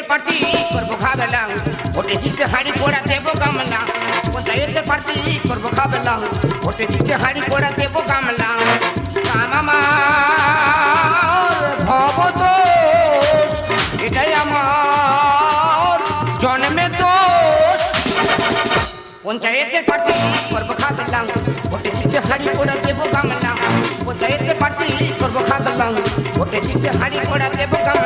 পঞ্চায়েতের প্রার্থী করব খাবেলাম ভোটে জিতে হাড়ি পোড়া দেবো গামলা পঞ্চায়েতের প্রার্থী করব খাবেলাম ভোটে জিতে হাড়ি পোড়া দেবো গামলা কামামা ভব তো এটাই আমার জন্মে দোষ পঞ্চায়েতের প্রার্থী করব খাবেলাম ভোটে জিতে হাড়ি পোড়া দেবো গামলা পঞ্চায়েতের প্রার্থী করব খাবেলাম ভোটে জিতে হাড়ি পোড়া দেবো গামলা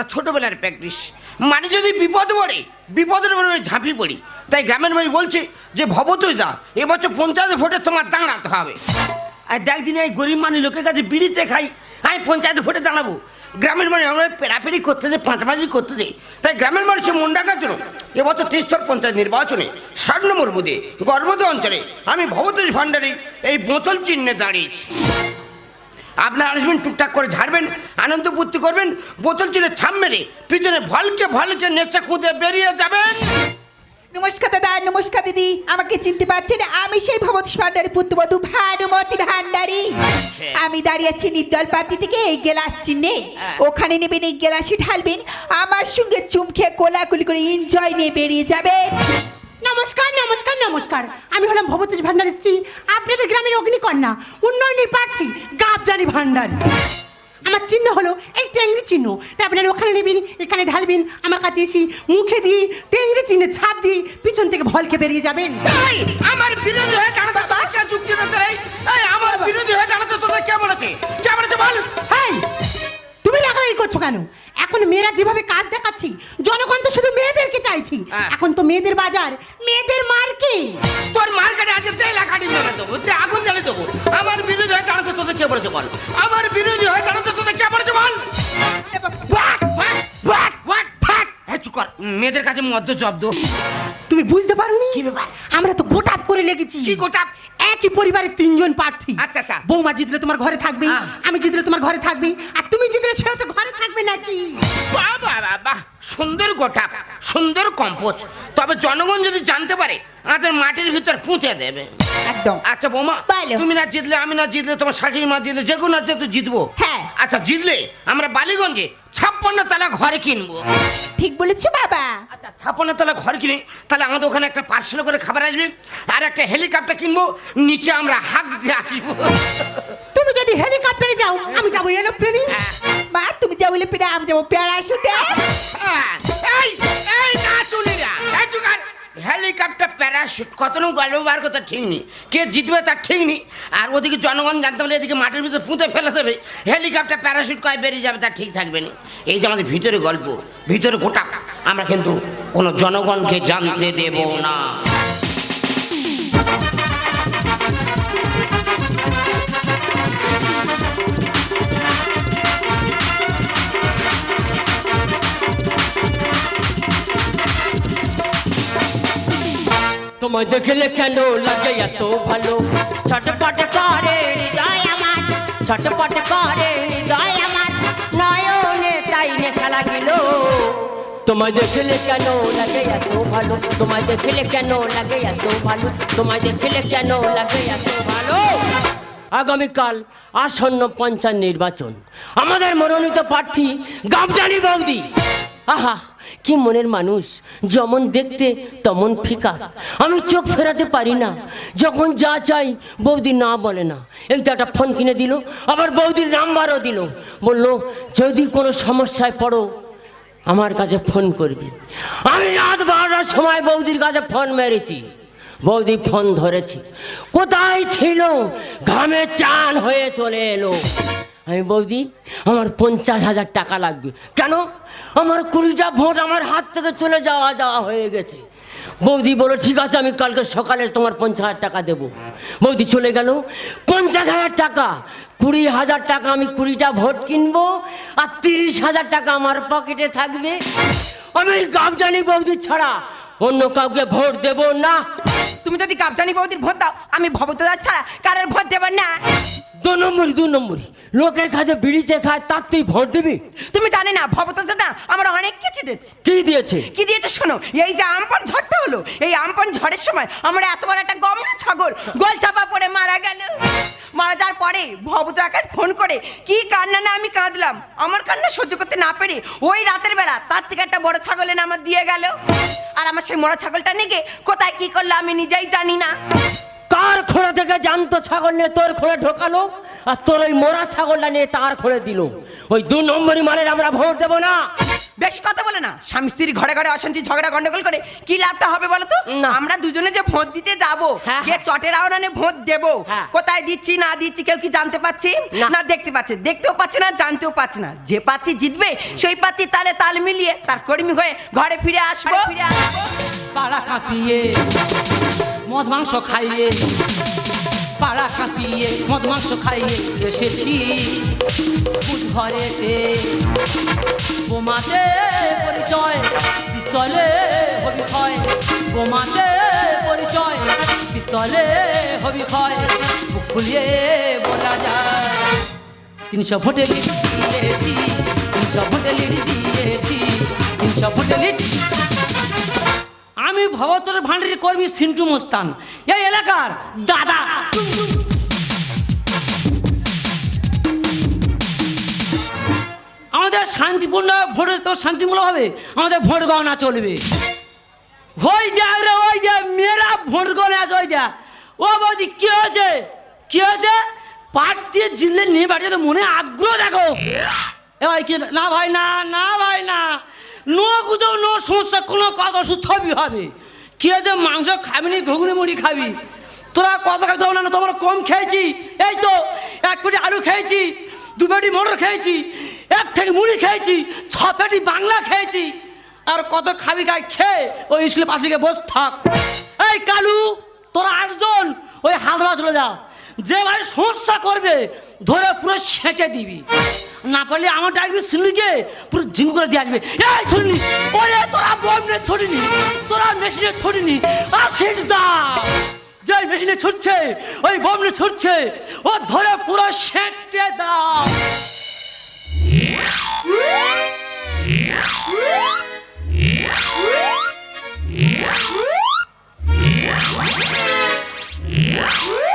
দাদা ছোটবেলার প্র্যাকটিস মানে যদি বিপদ পড়ে, বিপদের উপরে ঝাঁপি পড়ি। তাই গ্রামের বাড়ি বলছে যে, ভবতোষ দা এবছর পঞ্চায়েত ভোটে তোমার দাঁড়াতে হবে। আর দেখ দিনে এই গরিব মানুষ লোকের কাছে বিড়িতে খাই, আমি পঞ্চায়েত ভোটে দাঁড়াবো। গ্রামের মানুষ আমরা পেরাপেরি করতে যে পাঁচবাজি করতে যে, তাই গ্রামের মানুষের মন রাখার জন্য এবছর তিস্তর পঞ্চায়েত নির্বাচনে ষাট নম্বর বুধে গর্ভবতী অঞ্চলে আমি ভবতোষ ভাণ্ডারে এই বোতল চিহ্নে দাঁড়িয়েছি। আপনারা আসবেন টুকটাক করে ঝাড়বেন আনন্দ ফুর্তি করবেন বোতল চিনে ছাপ মেরে পিছনে ভলকে ভলকে নেচে খুঁদে বেরিয়ে যাবেন। নমস্কার দাদা নমস্কার দিদি আমাকে চিনতে পারছেন আমি সেই ভবতী ভান্ডারী পুত্রবধূ ভানুমতি ভান্ডারী আমি দাঁড়িয়ে আছি নির্দল পাতি থেকে এই গেলাস চিহ্নে। হ্যাঁ। ওখানে নেবেন এই গেলাসি ঢালবেন আমার সঙ্গে চুম খেয়ে কোলাকুলি করে এনজয় নিয়ে বেরিয়ে যাবেন। নমস্কার নমস্কার নমস্কার। আমি হলাম ভবতোষ ভান্ডারের স্ত্রী আপনাদের গ্রামের অগ্নিকন্যা উন্নয়নের প্রার্থী গাবজানি ভান্ডারী। আমার চিহ্ন হলো এই টেংরি চিহ্ন। তাই আপনারা ওখানে নেবেন এখানে ঢালবেন আমার কাছে এসে মুখে দিয়ে টেংরি চিহ্নে ছাপ দিয়ে পিছন থেকে ভলকে বেরিয়ে যাবেন। আমার বিরোধী হয়ে বাচ্চা যুক্তি আমার বিরোধী হয়ে জানাতে তোদের কে বলেছে? কে বলেছে বল। তুমি লাগাই করছ কেন? এখন মেয়েরা যেভাবে কাজ দেখাচ্ছি জনগণ তো শুধু মেয়েদেরকে চাইছি। হ্যাঁ। এখন তো মেয়েদের বাজার মেয়েদের মার্কেট। তোর মার্কেটে আজকে তেল লাগাটি জ্বালে দেবো তে আগুন জ্বালে দেবো। আমার বিরোধী হয়ে জানাতে তোদের কে বলেছে বল? আমার বিরোধী হয়ে জানাতে তোদের কে বলেছে বল? কর মেয়েদের কাছে মদ্য জব্দ। তুমি বুঝতে পারোনি? কি ব্যাপার? আমরা তো গোটাপ করে লেগেছি। কি গোটা একই পরিবারের তিনজন প্রার্থী আচ্ছা, আচ্ছা। বৌমা জিতলে তোমার ঘরে থাকবে। আমি জিতলে তোমার ঘরে থাকবে আর তুমি জিতলে সেও তো ঘরে থাকবে নাকি বাহ বাহ বাহ, বাহ সুন্দর গোটা সুন্দর কম্পোজ তবে জনগণ যদি জানতে পারে আমাদের মাটির ভিতর পুঁতে দেবে। একদম। আচ্ছা বৌমা। তুমি না জিতলে আমি না জিতলে তোমার শাশুড়ি মা জিতলে যে কোনো তো জিতবো। হ্যাঁ। আচ্ছা জিতলে আমরা বালিগঞ্জে ছাপ্পান্ন তলা ঘরে কিনবো। ঠিক বলেছ বাবা। আচ্ছা ছাপ্পান্ন তলা ঘর কিনে তাহলে আমাদের ওখানে একটা পার্সেল করে খাবার আসবে আর একটা হেলিকপ্টার কিনবো নিচে আমরা হাঁক দিয়ে আসব। তুমি যদি হেলিকপ্টারে যাও আমি যাব এরোপ্লেনে। মা তুমি যাও পেরে আমি যাব প্যারাশুটে। হ্যাঁ, এই এই না শুনিরা এই জোগাড় হেলিকপ্টার, প্যারাশুট, কত গল্প বার করতে ঠিক নেই। কে জিতবে তার ঠিক নেই। আর ওদিকে জনগণ জানতে পারলে এদিকে মাটির ভিতরে পুঁতে ফেলে দেবে। হেলিকপ্টার, প্যারাশুট কয় বেরিয়ে যাবে তার ঠিক থাকবে না। এই যে আমাদের ভিতরে গল্প, ভিতরে গোটা, আমরা কিন্তু কোনো জনগণকে জানতে দেব না। তোমায় দেখলে কেন লাগে এত ভালো? ছটপট করে ছটপট করে নয়নে তাই নেশা লাগিল তোমায় দেখলে কেন লাগে এত ভালো? তোমায় দেখলে কেন লাগে এত ভালো? তোমায় দেখলে কেন লাগে এত ভালো? আগামীকাল আসন্ন পঞ্চায়েত নির্বাচন। আমাদের মনোনীত প্রার্থী গাবজানি বৌদি। আহা! কি মনের মানুষ? যেমন দেখতে, তেমন ফিকা। আমি চোখ ফেরাতে পারি না। যখন যা চাই, বৌদি না বলে না। এই তো একটা ফোন কিনে দিল, আবার বৌদির নাম্বারও দিল। বলল, যদি কোনো সমস্যায় পড়ো, আমার কাছে ফোন করবি। আমি রাত বারোটার সময় বৌদির কাছে ফোন মেরেছি। বৌদি ফোন ধরেছি। কোথায় ছিল? ঘামে চান হয়ে চলে এলো। আমি বৌদি আমার পঞ্চাশ হাজার টাকা লাগবে। কেন? আমার কুড়িটা ভোট আমার হাত থেকে চলে যাওয়া যাওয়া হয়ে গেছে। বৌদি বলো ঠিক আছে, আমি কালকে সকালে তোমার পঞ্চাশ হাজার টাকা দেবো। বৌদি চলে গেল, পঞ্চাশ হাজার টাকা, কুড়ি হাজার টাকা আমি কুড়িটা ভোট কিনবো আর তিরিশ হাজার টাকা আমার পকেটে থাকবে। আমি গাবজানি বৌদি ছাড়া অন্য কাউকে ভোট দেব না। তুমি যদি কাপজানি বৌদির ভোট দাও, আমি ভবত দাস ছাড়া কারোর ভোট দেব না। দু নম্বরই দু নম্বরই। লোকের কাছে বিড়িতে খায় তার তুই ভোট দিবি? তুমি জানি না ভবত না আমার অনেক কিছু দিয়েছে। কি দিয়েছে? কি দিয়েছে শোনো এই যে আমপান ঝড়টা হলো এই আমপান ঝড়ের সময় আমার এত বড় একটা গমন ছাগল গোল চাপা পড়ে মারা গেল। মারা যাওয়ার পরে ভবতাকে ফোন করে কি কান্না না আমি কাঁদলাম? আমার কান্না সহ্য করতে না পেরে ওই রাতের বেলা তার থেকে একটা বড় ছাগল এনে আমার দিয়ে গেল। আর আমার সেই মরা ছাগলটা নিয়ে কোথায় কি করল আমি নিজেই জানি না। কার খোঁড়া থেকে জানতো ছাগল নিয়ে তোর খোঁড়ে ঢোকালো আর তোর ওই মোরা ছাগলটা নিয়ে তার খোঁড়ে দিল। ওই দু নম্বরই মানের আমরা ভোট দেবো না। বেশি কথা বলে না। স্বামী স্ত্রী ঘরে ঘরে অশান্তি ঝগড়া গন্ডগোল করে কি লাভটা হবে বলো তো আমরা দুজনে যে ভোট দিতে যাব হ্যাঁ, গিয়ে হ্যাঁ। চটের আওড়ানে ভোট দেব। হ্যাঁ। কোথায় দিচ্ছি না দিচ্ছি কেউ কি জানতে পাচ্ছি না। দেখতে পাচ্ছে। দেখতেও পাচ্ছে না জানতেও পাচ্ছে না। যে প্রার্থী জিতবে সেই প্রার্থী তালে তাল মিলিয়ে তার কর্মী হয়ে ঘরে ফিরে আসব। ফিরে আসব। পাড়া কাঁপিয়ে। মদ মাংস খাইয়ে, পাড়া কাঁপিয়ে মদ মাংস খাইয়ে এসেছি ঘরেতে বোমাতে পরিচয়, পিস্তলে হবি ক্ষয় বোমাতে পরিচয়, পিস্তলে হবি মুখ খুলিয়ে বলা যায়, তিনশো ভোটে লিড দিয়েছি, তিনশো ভোটে লিড দিয়েছি, তিনশো ভোটে লিড আমি ভবতর ভান্ডারের কর্মী সিন্টু মোস্তান। এই এলাকার দাদা। আমাদের শান্তিপূর্ণ ভোট তো শান্তিমূলক হবে, আমাদের ভোট গণনা চলবে। ওই দেখ রে ওই যে মেয়েরা ভোট গণে আছে, ওই দেখ ও বৌদি, কি হয়েছে? কি হয়েছে? পার্টি জিতলে নিয়ে বাড়িতে মনে আগ্রহ দেখো। এ ভাই কি না ভাই, না না ভাই, না। নো গুজব নো সমস্যা, কোনো কথা ওষুধ ছবি হবে। কি হয়েছে মাংস খাবি নি ঘুগনি মুড়ি খাবি। তোরা কত খাবি তোরা না তোমার কম খেয়েছি। এই তো, এক পেটি আলু খেয়েছি, দু পেটি মটর খেয়েছি, এক থেকে মুড়ি খেয়েছি, ছ পেটি বাংলা খেয়েছি। আর কত খাবি গাই খেয়ে ওই স্কুলের পাশে গিয়ে বস থাক। এই কালু, তোরা আটজন, ওই হালদা চলে যা। যে ভাই সমস্যা করবে, ধরে পুরো ছেঁচে দিবি। না পারলে আমার ডাকবি শুনলিকে পুরো ঝিঙ্গু করে দিয়ে আসবে। এই, শুনলি? ওরে, তোরা বমনে ছড়িনি তোরা মেশিনে ছড়িনি আর শেষ দা। যে মেশিনে ছুটছে, ওই বমনে ছুটছে, ও ধরে পুরো সেঁটে দাও ছাড়বো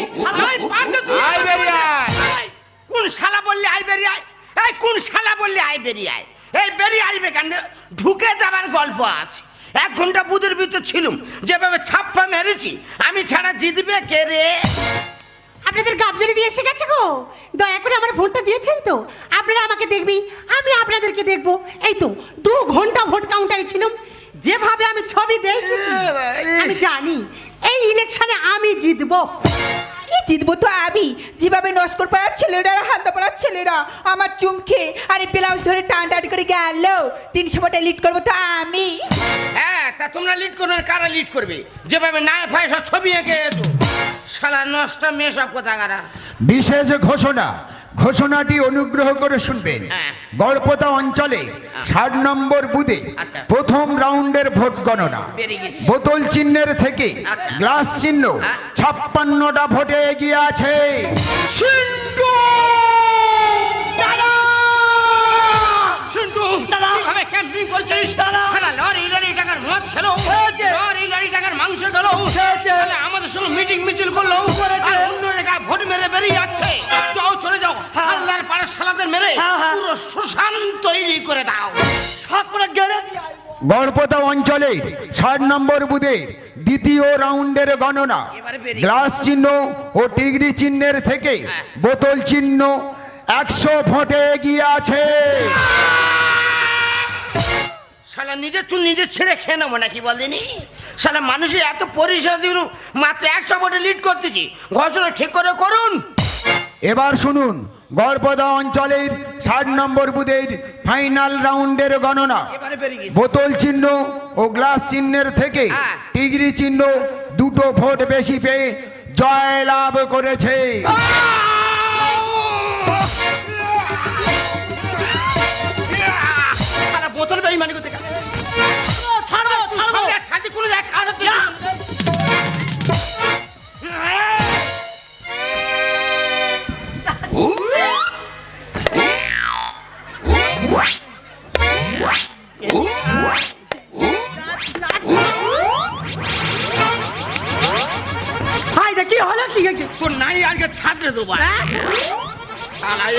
করবি আই বেরিয়ে আয়। কোন শালা বললে আই বেরিয়ে আয়? এই কোন শালা বললে আই বেরিয়ে আয়? এই বেরিয়ে আসবে কেন? ঢুকে যাবার গল্প আছে। এক ঘণ্টা বুধের ভিতর ছিলুম যেভাবে ছাপ্পা মেরেছি আমি ছাড়া জিতবে কে রে? আপনাদের গাবজলি দিয়ে এসে গেছে গো। দয়া করে আমার ভোটটা দিয়েছেন তো। আপনারা আমাকে দেখবি আমি আপনাদেরকে দেখব। এই তো দু ঘণ্টা ভোট কাউন্টারে ছিলাম। যেভাবে আমি ছবি দেখেছি আমি জানি এই ইলেকশনে আমি জিতবো। কি জিতবো তো আমি? যেভাবে নস্কর পাড়ার ছেলেরা হালদা পাড়ার ছেলেরা আমার চুমকে আরে ব্লাউজ ধরে টান টান করে গেল তিনশো ফোটা লিড করব তো আমি। হ্যাঁ তা তোমরা লিড করবে না কারা লিড করবে? যেভাবে নায় ফায় সব ছবি এঁকে যেত শালা নষ্ট মেয়ে সব কথা কারা বিশেষ ঘোষণা ঘোষণাটি অনুগ্রহ করে শুনবেন হ্যাঁ। গড়পতা অঞ্চলে ষাট নম্বর বুথে আচ্ছা। প্রথম রাউন্ডের ভোট গণনা বোতল চিহ্নের থেকে আচ্ছা। গ্লাস চিহ্ন হ্যাঁ। ছাপ্পান্নটা ভোটে এগিয়ে আছে ক্যাম্পিং করছিস? লরি লরি টাকার মদ খেলো। লরি লরি টাকার মাংস খেলো। আমাদের সঙ্গে মিটিং মিছিল করল। আর অন্য জায়গায় ভোট মেরে বেরিয়ে যাচ্ছে। যাও চলে যাও। আল্লাহর পাড়ে শালাদের মেরে হ্যাঁ, হ্যাঁ। পুরো তৈরি করে দাও। সবটা অঞ্চলে ষাট নম্বর বুথে দ্বিতীয় রাউন্ডের গণনা। গ্লাস চিহ্ন ও টিগরি চিহ্নের থেকে হ্যাঁ। বোতল চিহ্ন একশো ভোটে এগিয়ে আছে। শালা নিজের চুল নিজে ছেড়ে খেয়ে নেব নাকি বলিনি শালা মানুষের এত পরিষেবা দিন মাত্র একশো ভোটে লিড করতেছি ঘোষণা ঠিক করে করুন এবার শুনুন গড়পদা অঞ্চলের ষাট নম্বর বুধের ফাইনাল রাউন্ডের গণনা বোতল চিহ্ন ও গ্লাস চিহ্নের থেকে ডিগ্রি চিহ্ন দুটো ভোট বেশি পেয়ে জয় লাভ করেছে বোতল মানে ছাড়বো ছাড়বো। সাথে কোনো জায়গায় কাজ। হাই দেখি হলো? কি? তোর নাই আজকে ছাত্রে দেবো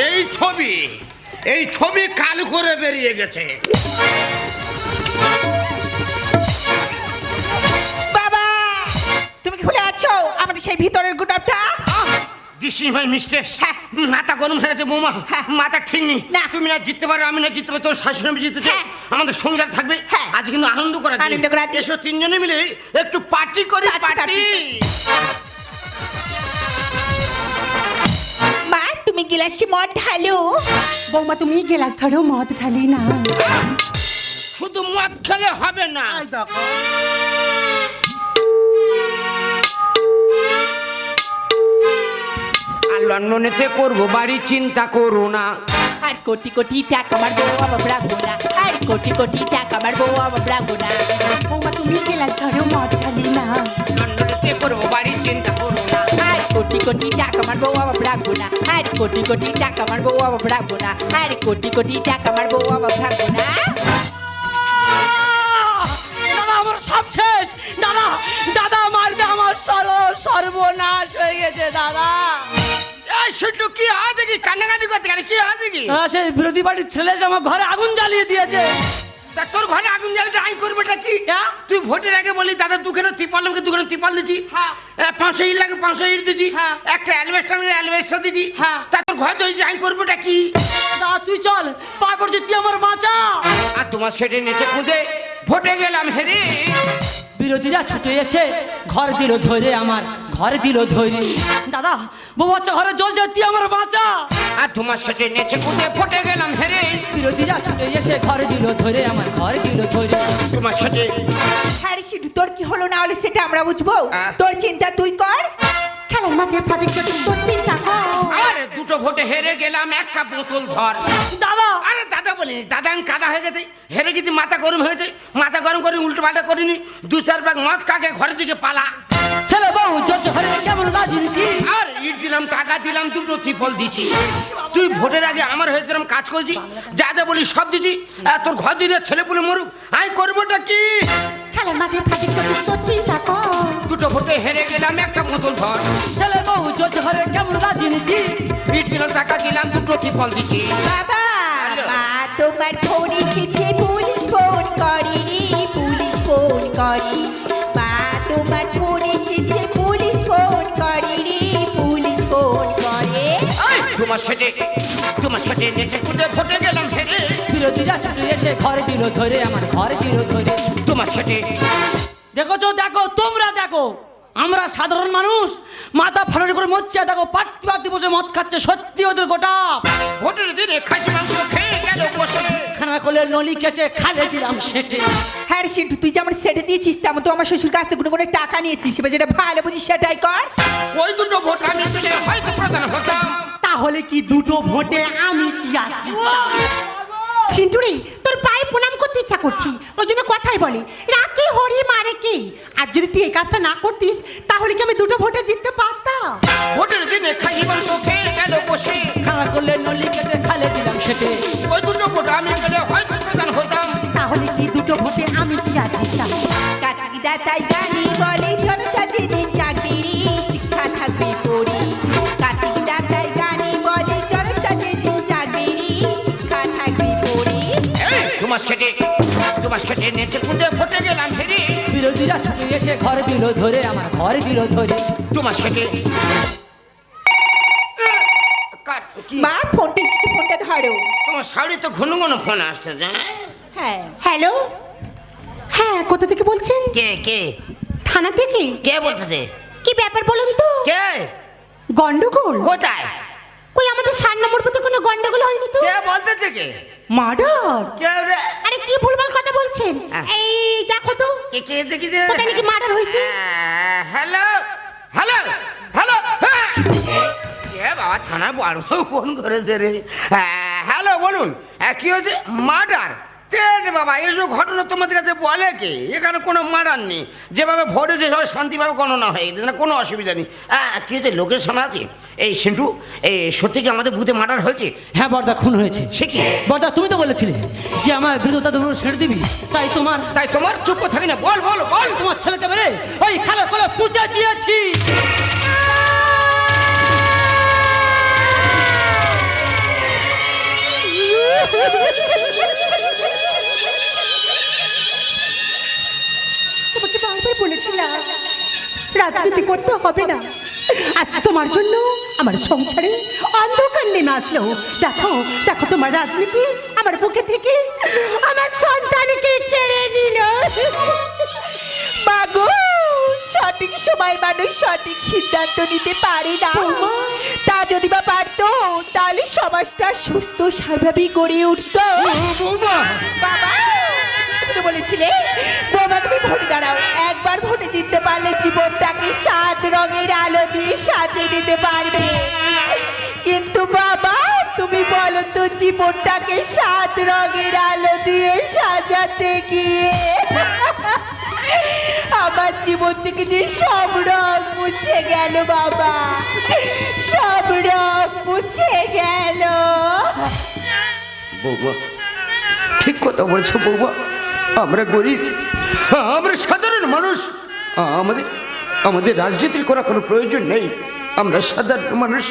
এই ছবি এই ছবি কালো করে বেরিয়ে গেছে। সেই ভিতরের গুটাপটা দিস ভাই মিস্টেস হ্যাঁ। মাথা গরম হয়ে গেছে বৌমা হ্যাঁ। মাথা ঠিক নেই না। তুমি না জিততে পারো আমি না জিততে পারো তোর শাশুড়ি আমি জিততে চাই হ্যাঁ। আমাদের সংসার থাকবে হ্যাঁ। আজ কিন্তু আনন্দ করা। আনন্দ করার দিন। এসো তিনজনে মিলে একটু পার্টি করি পার্টি, পার্টি মা তুমি গিলাসি মদ ঢালো বৌমা তুমি গেলাস ধরো মদ ঢালি না শুধু মদ খেলে হবে না আর লন্ডনেতে করব বাড়ি চিন্তা করো না। আর কোটি কোটি টাকা আমার বউ আমার রাখব না আর কোটি কোটি টাকা আমার বউ আমার রাখব না বৌমা তুমি গেলাস ধরো মদ না। লন্ডনেতে করব বাড়ি চিন্তা করো না। আর কোটি কোটি টাকা আমার বউ আমার রাখব না আর কোটি কোটি টাকা আমার বউ আমার রাখব না আর কোটি কোটি টাকা আমার বউ রাখব না দাদা আমার সব শেষ। দাদা দাদা মারতে আমার সর্ব সর্বনাশ হয়ে গেছে দাদা। শুটু কি আছে কি? কান্নাকাটি করতে গেলে কি আছে কি? আহ, সেই বিরোধী পার্টির ছেলে এসে আমার ঘরে আগুন জ্বালিয়ে দিয়েছে। তা তোর ঘরে আগুন জ্বালাতে আইন করবেটা কি? হ্যাঁ? তুই ভোটের আগে বলি দাদা দুখানে ত্রিপাল আমাকে দুখানে ত্রিপাল দিচ্ছি? হ্যাঁ। পাঁচশো ইট লাগে পাঁচশো ইট দিচ্ছি। হ্যাঁ। একটা অ্যালবেস্টার লাগে অ্যালবেস্টার দিচ্ছি। হ্যাঁ। তা তোর ঘরে তো আইন করবেটা কি? দাদা তুই চল পড়ছে তুই আমার বাঁচা। আর তোমার সেটে নেচে খুঁজে ভোটে গেলাম হেরে। বিরোধীরা ছুটে এসে ঘর দিল ধরে আমার। ঘর দিল ধরে। দাদা বউ বাচ্চা ঘরে জল যাতি আমার বাঁচা। আর তোমার সাথে নেচে খুঁজে ফটে গেলাম হেরে। বিরোধীরা ছুটে এসে ঘর দিল ধরে আমার ঘর দিল ধরে। তোমার সাথে হ্যাঁ রে তোর কি হলো না হলে সেটা আমরা বুঝব? আহ। তোর চিন্তা তুই কর। খেলার মাঠে যদি তোর চিন্তা কর আরে দুটো ভোটে হেরে গেলাম একটা বোতল ধর। দাদা! আরে দাদা বলিনি দাদা আমি কাদা হয়ে গেছে। হেরে গেছি মাথা গরম হয়েছে মাথা গরম করে উল্টো পাল্টা করিনি। দু চার ব্যাগ মদ কাকে ঘরের দিকে পালা। ছেলে বউ জোর ঘরে কেমন রাজনীতি আর ইট দিলাম টাকা দিলাম দুটো ত্রিপল দিছি তুই ভোটের আগে আমার হয়ে যেরকম কাজ করছি যা যা বলি সব দিছি আর তোর ঘর দিলে ছেলে পুলে মরুক আমি করবোটা কি? খেলার মাঠে তোর চিন্তা কর দুটো ভোটে হেরে গেলাম একটা বোতল ধর। ছেলে বউ জোর ঘরে কেমন রাজনীতি ইট দিলাম টাকা দিলাম দুটো ত্রিপল দিছি বাবা। মা তোমার ফোন এসেছে পুলিশ ফোন করেনি পুলিশ ফোন করে মা তোমার ফোন এসেছে পুলিশ ফোন করেনি পুলিশ ফোন করে। তোমার সাথে তোমার সাথে নেচে কুদে ভোটে গেলাম হেরে বিরোধীরা ছুটে এসে ঘর দিল ধরে আমার ঘর দিল ধরে। তোমার সাথে দেখো তো দেখো তোমরা দেখো। আমরা সাধারণ মানুষ মাথা ফাটানি করে মরছে দেখো পাট্টি পাতি বসে মদ খাচ্ছে সত্যি ওদের গোটা। ভোটের দিনে খাসি মাংস খেয়ে গেল বসে। খানা করলে নলি কেটে খালে দিলাম সেটে। হ্যাঁ রে সিন্টু তুই যেমন সেটে দিয়েছিস তেমন তো আমার শ্বশুর কাছ থেকে কোনো কোনো টাকা নিয়েছিস এবার যেটা ভালো বুঝিস সেটাই কর। ওই দুটো ভোট আমি হয়তো প্রধান হতাম। তাহলে কি দুটো ভোটে আমি কি আছি সিন্টুরি তোর পায়ে প্রণাম করতে ইচ্ছা করছি। ওই জন্য কথাই বলে। রাখি হরি মারে কি? আর যদি তুই এই কাজটা না করতিস তাহলে কি আমি দুটো ভোটে জিততে পারতাম? ভোটের দিনে খাসি মাংস খেয়ে গেল বসে। খানা করলে নলি কেটে খালে দিলাম সেটে। ওই দুটো ভোট আমি পেলে হয়তো প্রধান হতাম। তাহলে কি দুটো ভোটে আমি কি আর জিততাম? কার্তিক দাতাই কুদে গেলাম হেরে বিরোধীরা ছুটে এসে ঘর দিল ধরে আমার ঘর দিল ধরে। তোমার সাথে মা ফোনটা এসেছে ফোনটা ধরো। তোমার শাড়ি তো ঘন ঘন ফোন আসতেছে হ্যাঁ? হ্যাঁ। হ্যালো? হ্যাঁ কোথা থেকে বলছেন? কে কে? থানা থেকে? কে বলতেছে? কি ব্যাপার বলুন তো? কে? গন্ডগোল? কোথায়? কই আমাদের সাত নম্বর বুথে কোনো গন্ডগোল হয়নি তো? কে বলতেছে কে? মার্ডার? কে রে? আরে কি ভুলভাল কথা বলছেন? হ্যাঁ। এই দেখো তো। কে কে দেখি দে কোথায় নাকি মার্ডার হয়েছে? হ্যালো? হ্যালো? হ্যালো? এ বাবা থানা বড় ফোন করেছে রে। হ্যালো বলুন। কি হয়েছে? মার্ডার? তেরে বাবা। এসব ঘটনা তোমাদের কাছে বলে কে? এখানে কোনো মারার নেই। যেভাবে ভোট সবাই শান্তিভাবে গণনা হয়ে না কোনো অসুবিধা নেই। হ্যাঁ কী হয়েছে? লোকের সামনে আছে? এই সিন্টু এই সত্যি কি আমাদের বুথে মার্ডার হয়েছে? হ্যাঁ বর্দা খুন হয়েছে। সে কি? বর্দা তুমি তো বলেছিলে যে আমার বিরোধিতা তুমি ছেড়ে দিবি। তাই তোমার তাই তোমার চুপ করে থাকি না। বল বল বল। তোমার ছেলেকে মেরে ওই খালে করে পুজো দিয়েছি। তোমাকে রাজনীতি করতে হবে না। আজ তোমার জন্য আমার সংসারে অন্ধকার নেমে আসলো। দেখো দেখো তোমার রাজনীতি আমার বুকে থেকে। আমার সন্তানকে কেড়ে নিল। মাগো সঠিক সময় মানুষ সঠিক সিদ্ধান্ত নিতে পারে না। তা যদি বা পারতো তাহলে সমাজটা সুস্থ স্বাভাবিক গড়ে উঠতো। বাবা তুমি বলেছিলে বৌমা তুমি ভোটে দাঁড়াও। একবার ভোটে জিততে পারলে জীবনটাকে জীবনটাকে সাত রঙের আলো দিয়ে সাজাতে গিয়ে আমার জীবন থেকে যে সব রং মুছে গেল বাবা। সব রং মুছে গেল। ঠিক কথা বলছো বৌমা। আমরা গরিব, আমরা সাধারণ মানুষ। আমাদের আমাদের রাজনীতির করা কোনো প্রয়োজন নেই। আমরা সাধারণ মানুষ।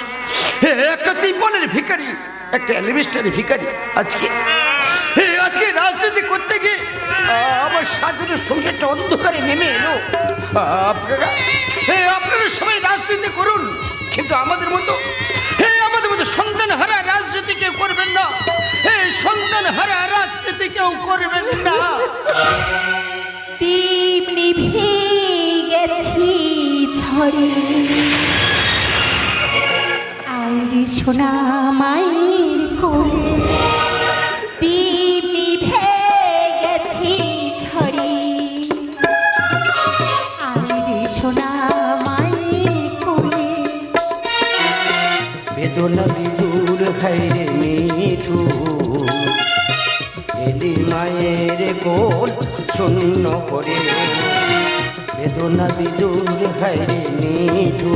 একটা ত্রিপলের ভিখারি। একটা অ্যালিমিস্টারের ভিখারি আজকে আজকে রাজনীতি করতে গিয়ে আমার সাধারণ সংসারটা অন্ধকারে নেমে এলো। আপনারা আপনারা সবাই রাজনীতি করুন, কিন্তু আমাদের মতো আমাদের মতো সন্তান হারা রাজনীতি কেউ করবেন না সন্তান হারা রাজনীতি কেউ করবেন না। নিভে গেছি ঝরে মায়ের সোনা, মায়ের কোলে। বেদনা বিদুর খাইরে মিঠু। এলি মায়ের কোল শূন্য করে। বেদনা বিদুর খাইরে মিঠু।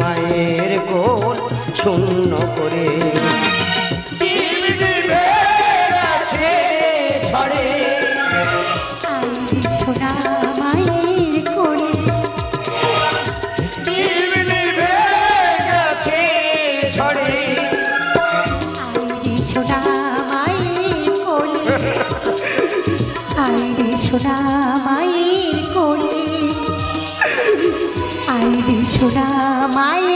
মায়ের কোল শূন্য করে। ঝড়ে। মায়ের কোলে